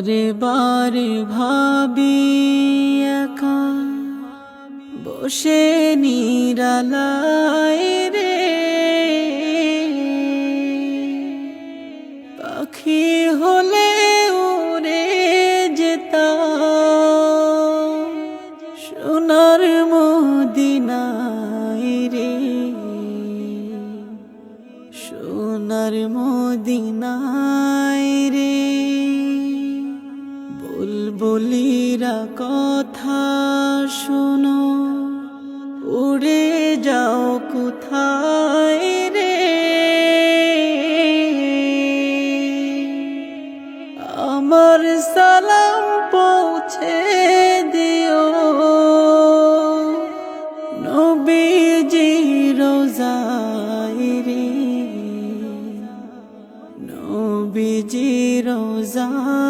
বারে বারে ভাবি বসে নিরালায় রে। পাখি হলে উড়ে যেতাম। সোনার মদিনায় রে। সোনার মদিনায় বুলবুলিরা কথা শোনো। উড়ে যাও কোথায় রে? আমার সালাম পৌঁছে দিও। নবীজি রোজাই রে। নবীজি রোজাই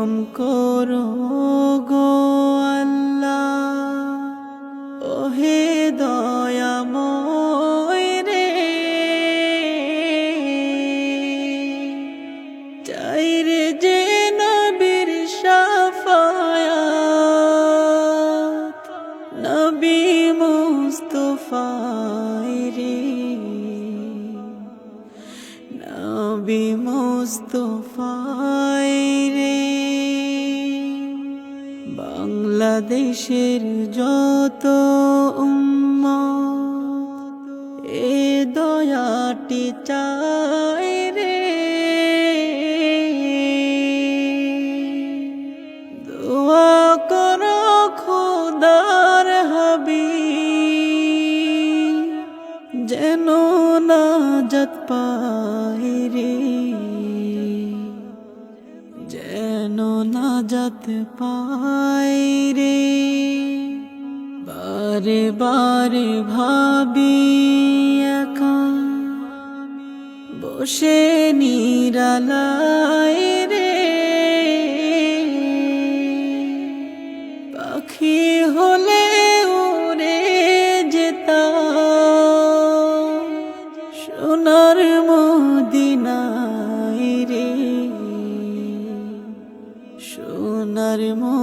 রহম করো গো আল্লাহ। ওহে দয়াময় রে। চাই যে নবীর সাফায়াত নবী মুস্তফায় রে। নবী মুস্তফায় রে। বাংলাদেশের যত উম্মত, এ দয়াটি চায় রে। দোয়া করো খোদার হাবি যেন নাজাত পায় রে। নাজাত পায় রে। বারে বারে ভাবি একা। বসে নিরালায় সোনার মদিনায় রে